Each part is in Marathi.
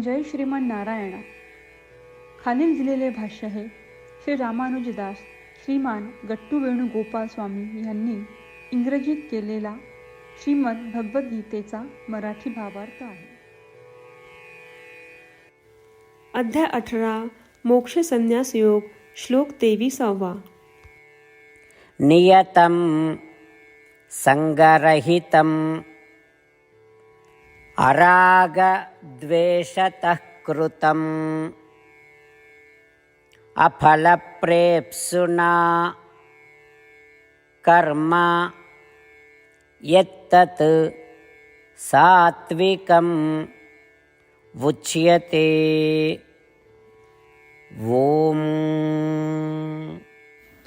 जय श्रीमान नारायणा. खालील दिलेले भाष्य हे श्री रामानुजदास श्रीमान गट्टू वेणुगोपाल स्वामी यांनी इंग्रजीत केलेला श्रीमद भगवद्गीतेचा मराठी भावार्थ आहे. अध्याय अठरा मोक्ष संन्यास योग श्लोक तेविसावा. नियतं सङ्गरहितम् अरागद्वेषतः कृतम् अफलप्रेप्सुना कर्म यत्तत् सात्विकम् उच्यते ॐ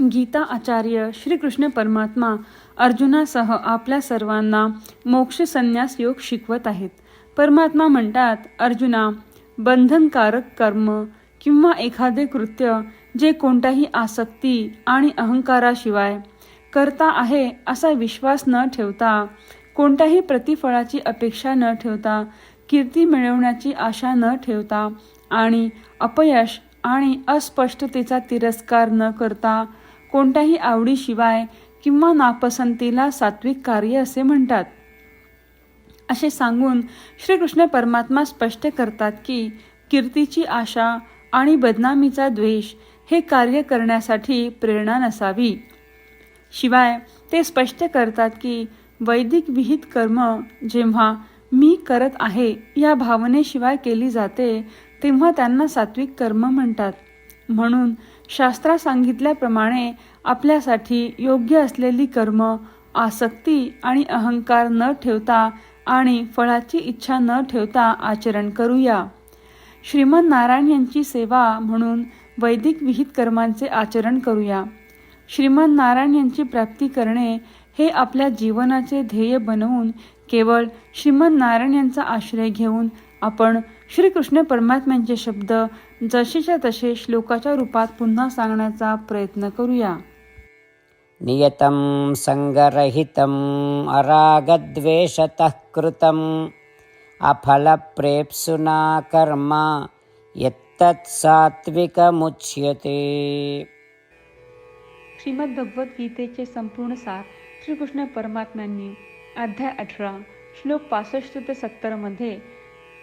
गीता आचार्य श्रीकृष्ण परमात्मा अर्जुनासह आपल्या सर्वांना मोक्ष संन्यास योग शिकवत आहेत. परमात्मा म्हणतात अर्जुना बंधनकारक कर्म किंवा एखादे कृत्य जे कोणत्याही आसक्ती आणि अहंकाराशिवाय करता आहे असा विश्वास न ठेवता कोणत्याही प्रतिफळाची अपेक्षा न ठेवता कीर्ती मिळवण्याची आशा न ठेवता आणि अपयश आणि अस्पष्टतेचा तिरस्कार न करता कोणत्याही आवडीशिवाय किंवा नापसंतीला सात्विक कार्य असे म्हणतात. असे सांगून श्रीकृष्ण परमात्मा स्पष्ट करतात की कीर्तीची आशा आणि बदनामीचा द्वेष हे कार्य करण्यासाठी प्रेरणा नसावी. शिवाय ते स्पष्ट करतात की वैदिक विहित कर्म जेव्हा मी करत आहे या भावनेशिवाय केली जाते तेव्हा त्यांना सात्विक कर्म म्हणतात. म्हणून शास्त्रा सांगितल्याप्रमाणे आपल्यासाठी योग्य असलेली कर्म आसक्ती आणि अहंकार न ठेवता आणि फळाची इच्छा न ठेवता आचरण करूया. श्रीमद नारायण यांची सेवा म्हणून वैदिक विहित कर्मांचे आचरण करूया. श्रीमद नारायण यांची प्राप्ती करणे हे आपल्या जीवनाचे ध्येय बनवून केवळ श्रीमद नारायण यांचा आश्रय घेऊन आपण श्रीकृष्ण परमात्म्यांचे शब्द जसेच्या तसे श्लोकाच्या रूपात पुन्हा सांगण्याचा प्रयत्न करूया. नियतं सङ्गरहितम् अरागद्वेषतः कृतम् अफलप्रेप्सुना कर्म यत्तत् सात्विकमुच्यते. श्रीमद भगवद्गीतेचे संपूर्ण सार श्रीकृष्ण परमात्म्यांनी अध्याय अठरा श्लोक पासष्ट ते सत्तरमध्ये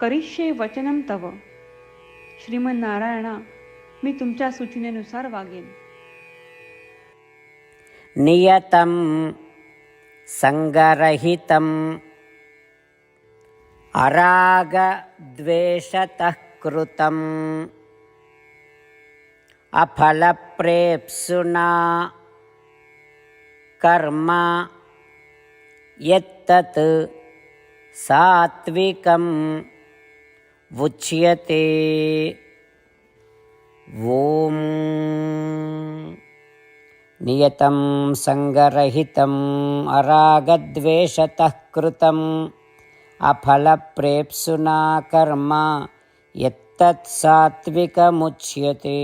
करिष्ये वचनम तव. श्रीमन नारायणा मी तुमच्या सूचनेनुसार वागेन. नियतं सङ्गरहितम् अरागद्वेषतः कृतम् अफलप्रेप्सुना कर्म यत्तत् सात्विकम् उच्यते ॐ नियतं सङ्गरहितम् अरागद्वेषतः कृतम् अफलप्रेप्सुना कर्म यत्तत् सात्विकमुच्यते